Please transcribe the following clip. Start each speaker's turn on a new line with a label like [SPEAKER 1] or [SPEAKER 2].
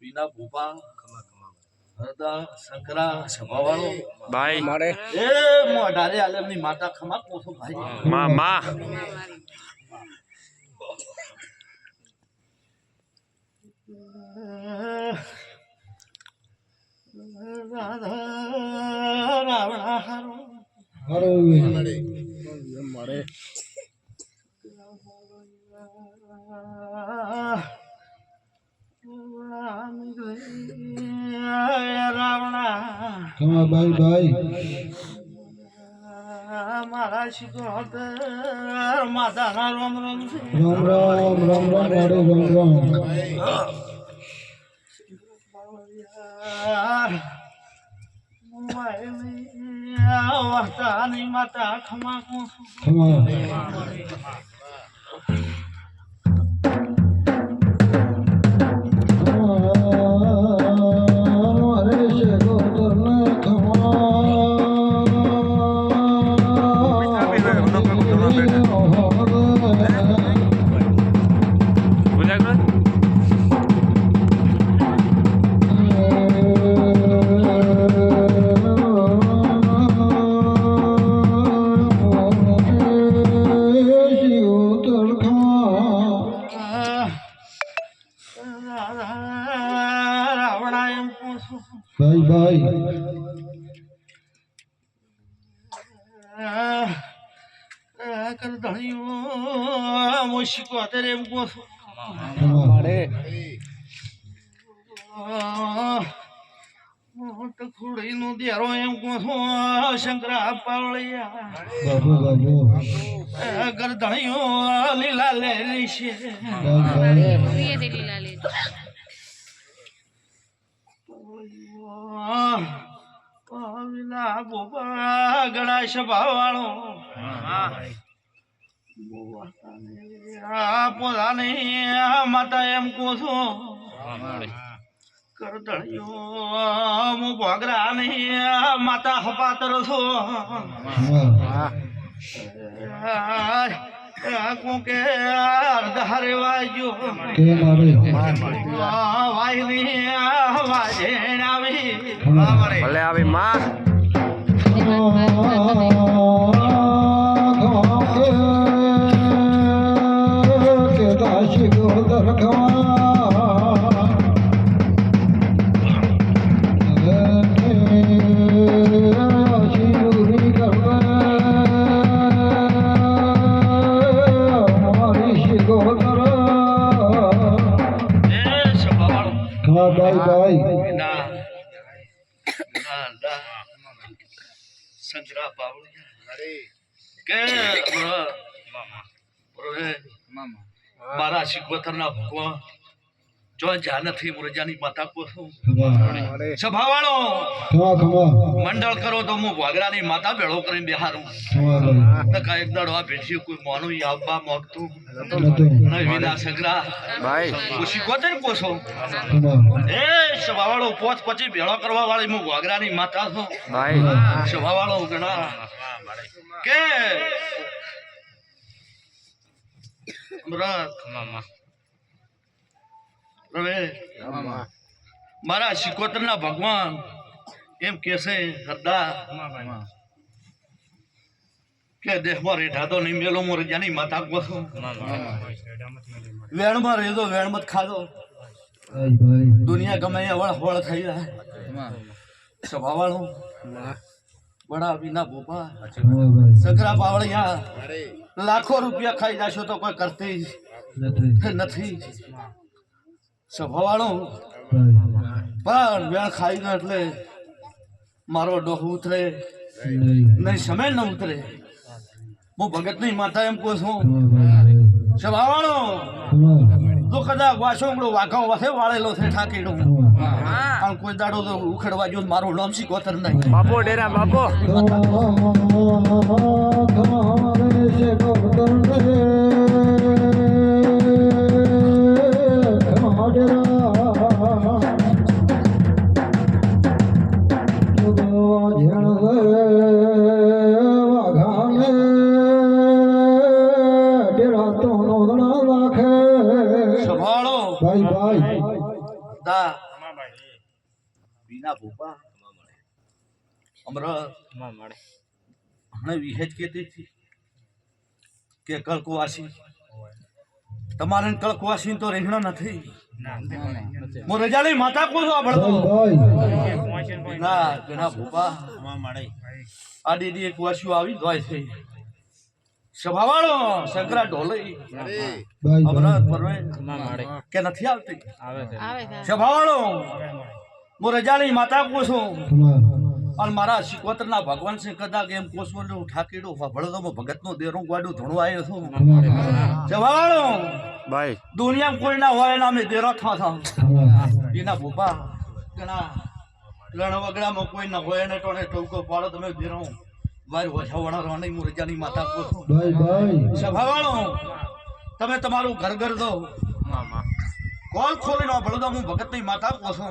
[SPEAKER 1] વિના ભૂપા હરદા શંકરા સભાવાળો
[SPEAKER 2] ભાઈ
[SPEAKER 3] મારે.
[SPEAKER 1] એ મોઢારે આલમની માતા ખમા પોથો ભાઈ.
[SPEAKER 2] માં માં.
[SPEAKER 1] રાવણા હારો.
[SPEAKER 4] હારો. ભાઈ ભાઈ.
[SPEAKER 1] રોમ રોમ
[SPEAKER 4] રામ રામ રામ રામ
[SPEAKER 1] માતા ખમા. રાવણા એમ પૂછું
[SPEAKER 4] ભાઈ ભાઈ
[SPEAKER 1] અત્યારે એમ પૂછું
[SPEAKER 3] મારે
[SPEAKER 1] ખુડી નું દેરો એમ પૂછું શંકરા પાવળિયા
[SPEAKER 4] બાબુ બાબુ.
[SPEAKER 1] ગરધણીઓ લીલા લેલી છે.
[SPEAKER 4] ભાઈ
[SPEAKER 5] મૂવીએ તે લીલા લીધું
[SPEAKER 1] લીલા બોબા ગળા સભા વાળો પોતાને માતા એમ કહું છું કરદળીઓ હું ભોગરા નહીં માતા હપાતર છું કોકે અર્ધારે વાજો
[SPEAKER 4] કે મારે?
[SPEAKER 1] વાયની વાજે આવી.
[SPEAKER 2] ભલે આવી માં.
[SPEAKER 1] એ સભાવાળો
[SPEAKER 4] ભાઈ. ભાઈ
[SPEAKER 1] ના ના ના સંજરા પાવળી કે મારા શિકવતરના ભગવાન. જો જા નથી મુરજાની માતા કોશું સભાવાળો મંડળ કરો તો હું વાગડાની માતા ભેળો કરીને બેહારું. કાંઈ એક દાડો આ ભેટી કોઈ મોનું આવવા માંગતું વિના સગરા
[SPEAKER 2] ભાઈ.
[SPEAKER 1] કોશો એ સભાવાળો પોચ પછી ભેળો કરવા વાળી હું વાગડાની માતા છું.
[SPEAKER 2] ભાઈ.
[SPEAKER 1] સભાવાળો ગણા કે? અમરત. હવે મારા શિકોતરના ભગવાન એમ કેસે હરદા કે દેશમાં રેઠા તો નહીં મેલો મોર જાની માથા ગોસો વેણમાં રેધો વેણમત ખાધો દુનિયા ગમે વળ વળ થઈ જાય. સ્વભાવાળો વડા વિના ભોપા. સગરા પાવળિયા લાખો રૂપિયા ખાઈ જશો તો કોઈ કરતી
[SPEAKER 4] નથી.
[SPEAKER 1] નથી પણ વેણ ખાઈ ગયો એટલે મારો ડોહ ઉતરે
[SPEAKER 4] નહીં
[SPEAKER 1] સમય ન ઉતરે હું ભગતની માતા એમ કહું છું
[SPEAKER 4] ખમા
[SPEAKER 1] તો કદાચ વાસોંગડો વાઘા વાસે વાળેલો છે ઠાકીડું પણ કોઈ દાડો તો ઉખડવા જો મારું નામ શીખોતર નહીં
[SPEAKER 2] બાપો ડેરા બાપો
[SPEAKER 4] ભાઈ ભાઈ.
[SPEAKER 1] દા બીના ભોપા અમરત હણે વિહેજ કેતી હતી કે કળકવાસી તમારે ને કળકવાસી તો રહેણા નથી. હું રજાલી માતા કોણ
[SPEAKER 4] ભાઈ
[SPEAKER 1] ના ઘણા આ દીદી એક વાસીઓ આવી જાય છે સભાવાળો શંકરા ઢોલઈ.
[SPEAKER 4] ભાઈ
[SPEAKER 1] અમરત પરવે કે નથી આવતી.
[SPEAKER 5] આવે
[SPEAKER 1] સભાવાળો હું રજાની માતા કહું છું. અને મારા શિકોતરના ભગવાન છે કદાચ એમ કોસવો ઠાકીડો ભળો તો ભગત નો દેરો ગાડું ધણું આવ્યો છું. જવાવાળો
[SPEAKER 2] ભાઈ
[SPEAKER 1] દુનિયામાં કોઈ ના હોય એના અમે દેરો થા. થા એના ભૂપા ઘણા રણ વગડામાં કોઈ ના હોય ને ટોણે ટોકો પાડો તમે દેરો વાર વછાવણા રોણી મુરજાની માતા કોસો
[SPEAKER 4] ભાઈ ભાઈ.
[SPEAKER 1] સભાવાળો તમે તમારું ઘર ઘર દો. કોલ ખોલીને ભળો તો હું ભગતની માતા કોસો